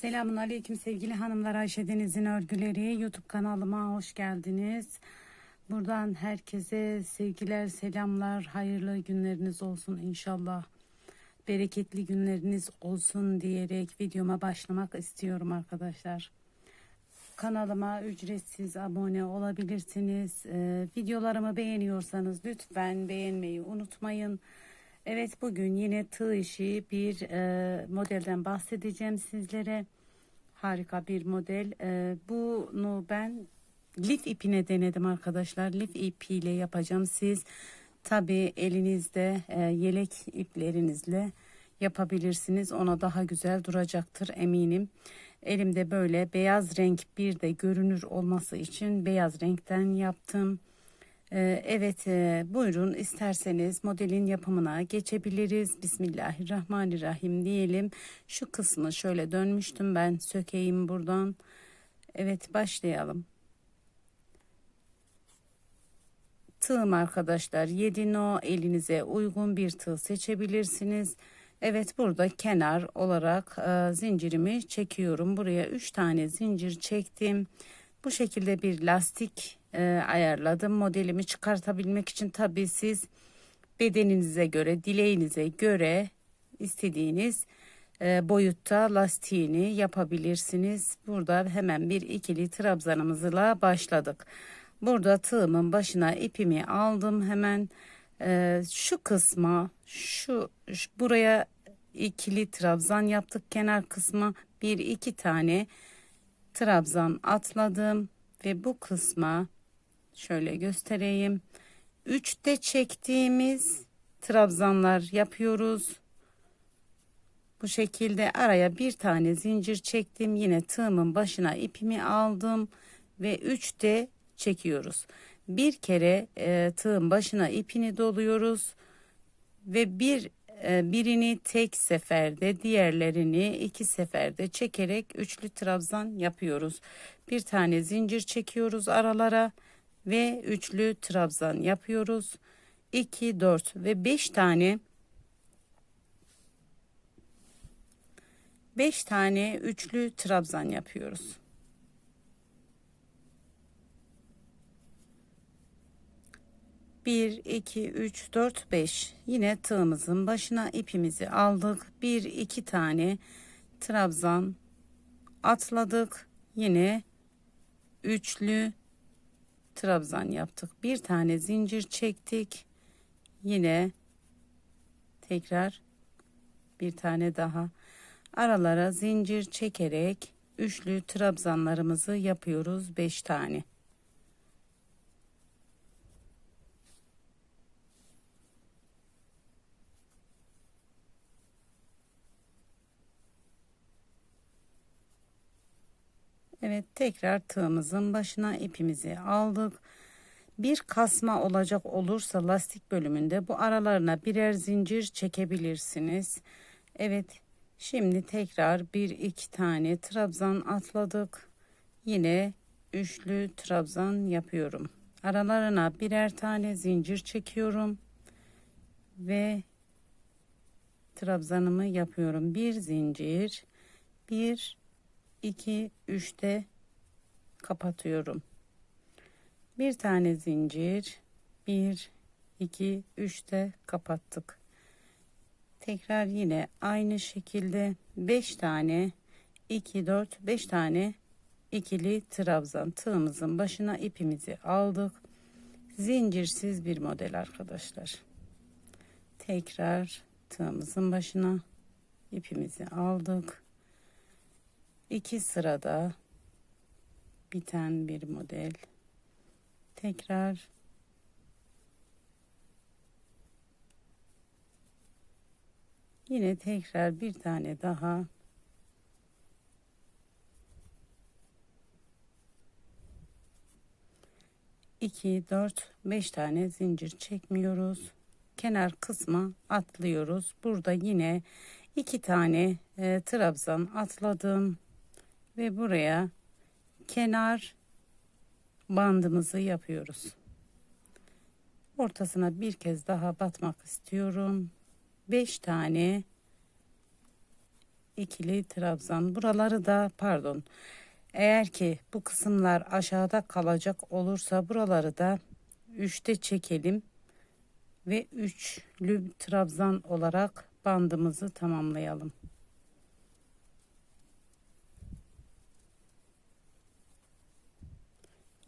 Selamun Aleyküm sevgili hanımlar Ayşe Deniz'in örgüleri YouTube kanalıma hoş geldiniz. Buradan herkese sevgiler, selamlar, hayırlı günleriniz olsun inşallah. Bereketli günleriniz olsun diyerek videoma başlamak istiyorum arkadaşlar. Kanalıma ücretsiz abone olabilirsiniz. Ee, videolarımı beğeniyorsanız lütfen beğenmeyi unutmayın. Evet bugün yine tığ işi bir e, modelden bahsedeceğim sizlere. Harika bir model. E, bunu ben lif ipine denedim arkadaşlar. Lif ipiyle yapacağım. Siz tabi elinizde e, yelek iplerinizle yapabilirsiniz. Ona daha güzel duracaktır eminim. Elimde böyle beyaz renk bir de görünür olması için beyaz renkten yaptım. Ee, evet e, buyurun isterseniz modelin yapımına geçebiliriz. Bismillahirrahmanirrahim diyelim. Şu kısmı şöyle dönmüştüm ben sökeyim buradan. Evet başlayalım. Tığım arkadaşlar 7 no elinize uygun bir tığ seçebilirsiniz. Evet burada kenar olarak e, zincirimi çekiyorum. Buraya 3 tane zincir çektim. Bu şekilde bir lastik e, ayarladım. Modelimi çıkartabilmek için tabii siz bedeninize göre, dileğinize göre istediğiniz e, boyutta lastiğini yapabilirsiniz. Burada hemen bir ikili trabzanımızla başladık. Burada tığımın başına ipimi aldım. Hemen e, şu kısma, şu, şu buraya ikili trabzan yaptık. Kenar kısma bir iki tane trabzan atladım ve bu kısma şöyle göstereyim. Üçte çektiğimiz trabzanlar yapıyoruz. Bu şekilde araya bir tane zincir çektim. Yine tığımın başına ipimi aldım ve üçte çekiyoruz. Bir kere e, tığın başına ipini doluyoruz ve bir birini tek seferde diğerlerini iki seferde çekerek üçlü trabzan yapıyoruz. Bir tane zincir çekiyoruz aralara ve üçlü trabzan yapıyoruz. 2 4 ve 5 tane 5 tane üçlü trabzan yapıyoruz. 1, 2, 3, 4, 5. Yine tığımızın başına ipimizi aldık. 1, 2 tane trabzan atladık. Yine üçlü trabzan yaptık. Bir tane zincir çektik. Yine tekrar bir tane daha aralara zincir çekerek üçlü trabzanlarımızı yapıyoruz 5 tane. Evet tekrar tığımızın başına ipimizi aldık. Bir kasma olacak olursa lastik bölümünde bu aralarına birer zincir çekebilirsiniz. Evet şimdi tekrar bir iki tane trabzan atladık. Yine üçlü trabzan yapıyorum. Aralarına birer tane zincir çekiyorum. Ve trabzanımı yapıyorum. Bir zincir, bir 2 3'te kapatıyorum. Bir tane zincir 1 2 3'te kapattık. Tekrar yine aynı şekilde 5 tane 2 4 5 tane ikili trabzan tığımızın başına ipimizi aldık. Zincirsiz bir model arkadaşlar. Tekrar tığımızın başına ipimizi aldık iki sırada biten bir model. Tekrar. Yine tekrar bir tane daha. İki dört beş tane zincir çekmiyoruz. Kenar kısma atlıyoruz. Burada yine iki tane e, trabzan atladım ve buraya kenar bandımızı yapıyoruz. Ortasına bir kez daha batmak istiyorum. 5 tane ikili trabzan. Buraları da pardon. Eğer ki bu kısımlar aşağıda kalacak olursa buraları da 3'te çekelim ve üçlü trabzan olarak bandımızı tamamlayalım.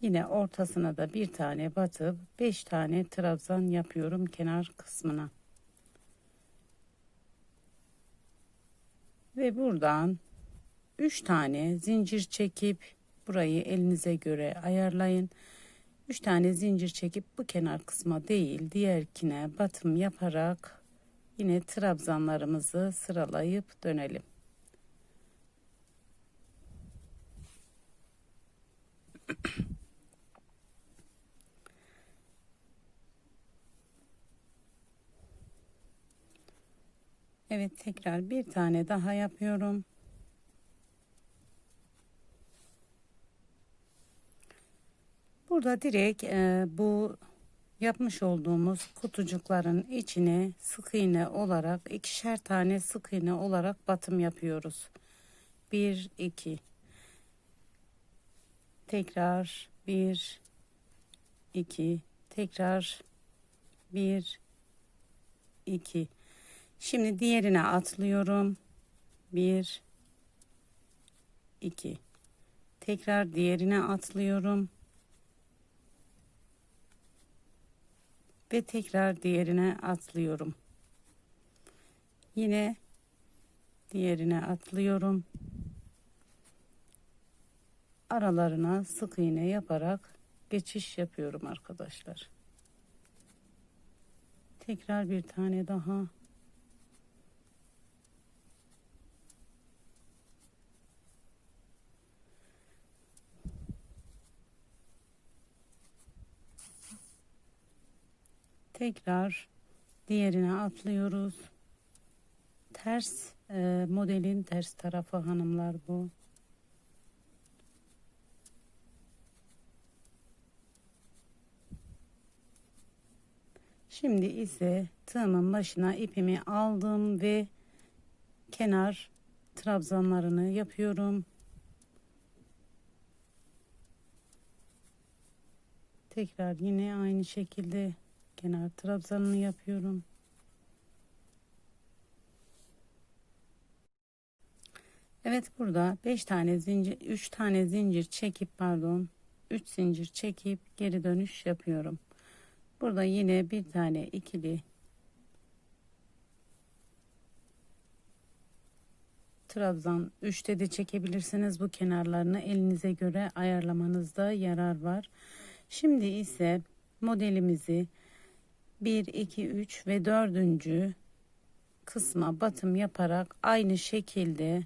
Yine ortasına da bir tane batıp 5 tane trabzan yapıyorum kenar kısmına. Ve buradan 3 tane zincir çekip burayı elinize göre ayarlayın. 3 tane zincir çekip bu kenar kısma değil diğerkine batım yaparak yine trabzanlarımızı sıralayıp dönelim. Evet tekrar bir tane daha yapıyorum. Burada direkt e, bu yapmış olduğumuz kutucukların içine sık iğne olarak ikişer tane sık iğne olarak batım yapıyoruz. 1 2 tekrar 1 2 tekrar 1 2 Şimdi diğerine atlıyorum. 1 2 Tekrar diğerine atlıyorum. Ve tekrar diğerine atlıyorum. Yine diğerine atlıyorum. Aralarına sık iğne yaparak geçiş yapıyorum arkadaşlar. Tekrar bir tane daha tekrar diğerine atlıyoruz. Ters e, modelin ters tarafı hanımlar bu. Şimdi ise tığımın başına ipimi aldım ve kenar trabzanlarını yapıyorum. Tekrar yine aynı şekilde kenar trabzanını yapıyorum. Evet burada 5 tane zincir 3 tane zincir çekip pardon 3 zincir çekip geri dönüş yapıyorum. Burada yine bir tane ikili trabzan 3'te de çekebilirsiniz. Bu kenarlarını elinize göre ayarlamanızda yarar var. Şimdi ise modelimizi 1, 2, 3 ve 4. kısma batım yaparak aynı şekilde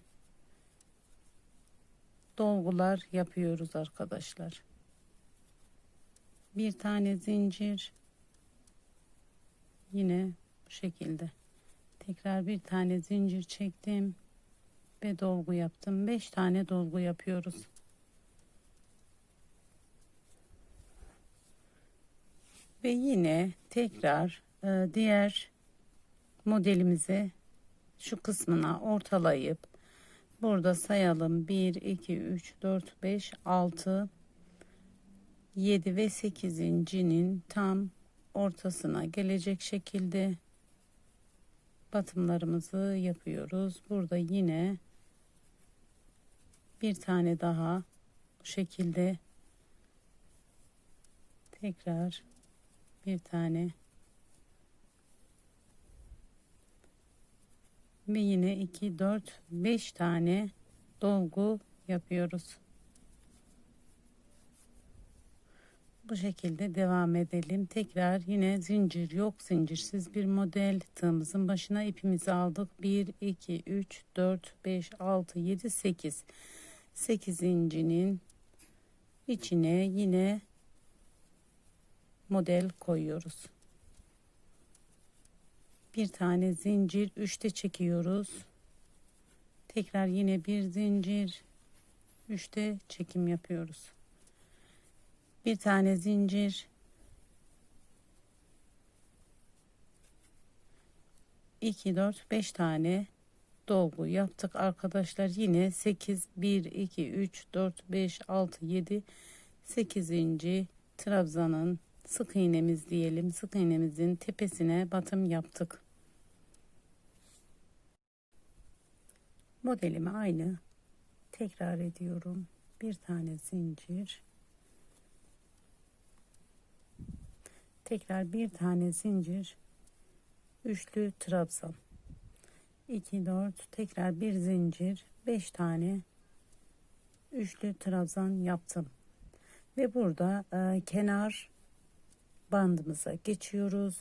dolgular yapıyoruz arkadaşlar. Bir tane zincir yine bu şekilde. Tekrar bir tane zincir çektim ve dolgu yaptım. 5 tane dolgu yapıyoruz. Ve yine tekrar e, diğer modelimizi şu kısmına ortalayıp burada sayalım 1 2 3 4 5 6 7 ve 8 incinin tam ortasına gelecek şekilde batımlarımızı yapıyoruz. Burada yine bir tane daha bu şekilde tekrar bir tane ve yine 2 4 5 tane dolgu yapıyoruz. Bu şekilde devam edelim. Tekrar yine zincir yok zincirsiz bir model tığımızın başına ipimizi aldık. 1 2 3 4 5 6 7 8 8 incinin içine yine model koyuyoruz. Bir tane zincir üçte çekiyoruz. Tekrar yine bir zincir üçte çekim yapıyoruz. Bir tane zincir 2 4 5 tane dolgu yaptık arkadaşlar. Yine 8 1 2 3 4 5 6 7 8. trabzanın sık iğnemiz diyelim. Sık iğnemizin tepesine batım yaptık. Modelimi aynı tekrar ediyorum. Bir tane zincir. Tekrar bir tane zincir. Üçlü trabzan. 2 4 tekrar bir zincir 5 tane üçlü trabzan yaptım ve burada e, kenar bandımıza geçiyoruz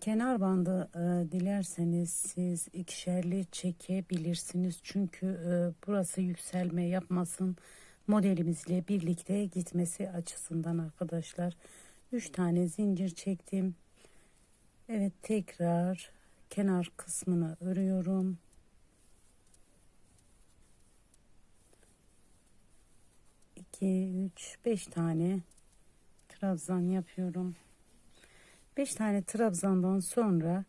Kenar bandı e, dilerseniz siz ikişerli çekebilirsiniz. Çünkü e, burası yükselme yapmasın modelimizle birlikte gitmesi açısından arkadaşlar. 3 tane zincir çektim. Evet tekrar kenar kısmını örüyorum. İki, üç, beş tane trabzan yapıyorum. 5 tane trabzandan sonra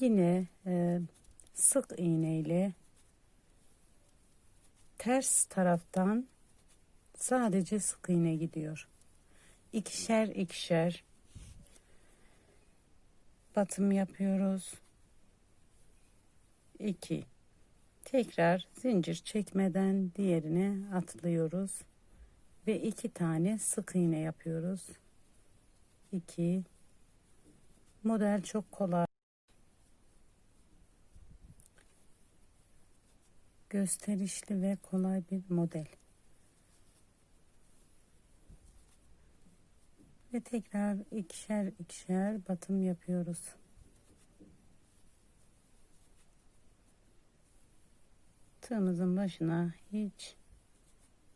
yine e, sık iğne ile ters taraftan sadece sık iğne gidiyor. İkişer ikişer batım yapıyoruz. 2 tekrar zincir çekmeden diğerine atlıyoruz ve iki tane sık iğne yapıyoruz. 2 Model çok kolay. Gösterişli ve kolay bir model. Ve tekrar ikişer ikişer batım yapıyoruz. Tığımızın başına hiç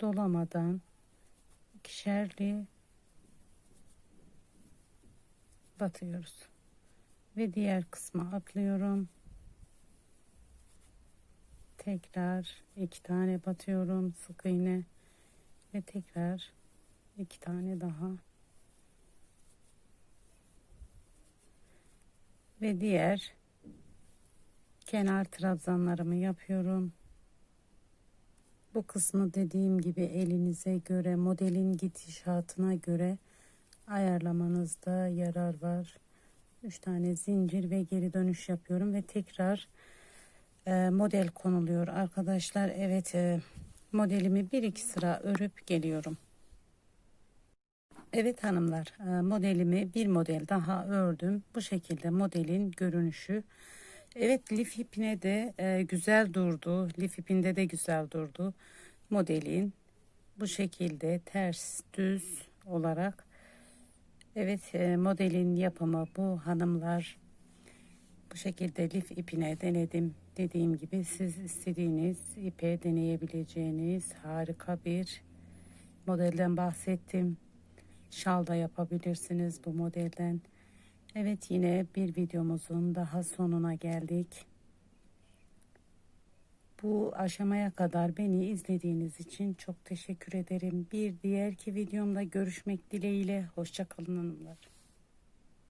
dolamadan ikişerli batıyoruz. Ve diğer kısma atlıyorum. Tekrar iki tane batıyorum sık iğne. Ve tekrar iki tane daha ve diğer kenar trabzanlarımı yapıyorum. Bu kısmı dediğim gibi elinize göre modelin gidişatına göre ayarlamanızda yarar var. 3 tane zincir ve geri dönüş yapıyorum ve tekrar e, model konuluyor. Arkadaşlar evet e, modelimi bir iki sıra örüp geliyorum Evet hanımlar e, modelimi bir model daha ördüm bu şekilde modelin görünüşü Evet lif ipine de e, güzel durdu lif ipinde de güzel durdu modelin bu şekilde ters düz olarak Evet e, modelin yapımı bu hanımlar. Bu şekilde lif ipine denedim. Dediğim gibi siz istediğiniz ipe deneyebileceğiniz harika bir modelden bahsettim. Şal da yapabilirsiniz bu modelden. Evet yine bir videomuzun daha sonuna geldik. Bu aşamaya kadar beni izlediğiniz için çok teşekkür ederim. Bir diğerki videomda görüşmek dileğiyle. Hoşçakalın hanımlar.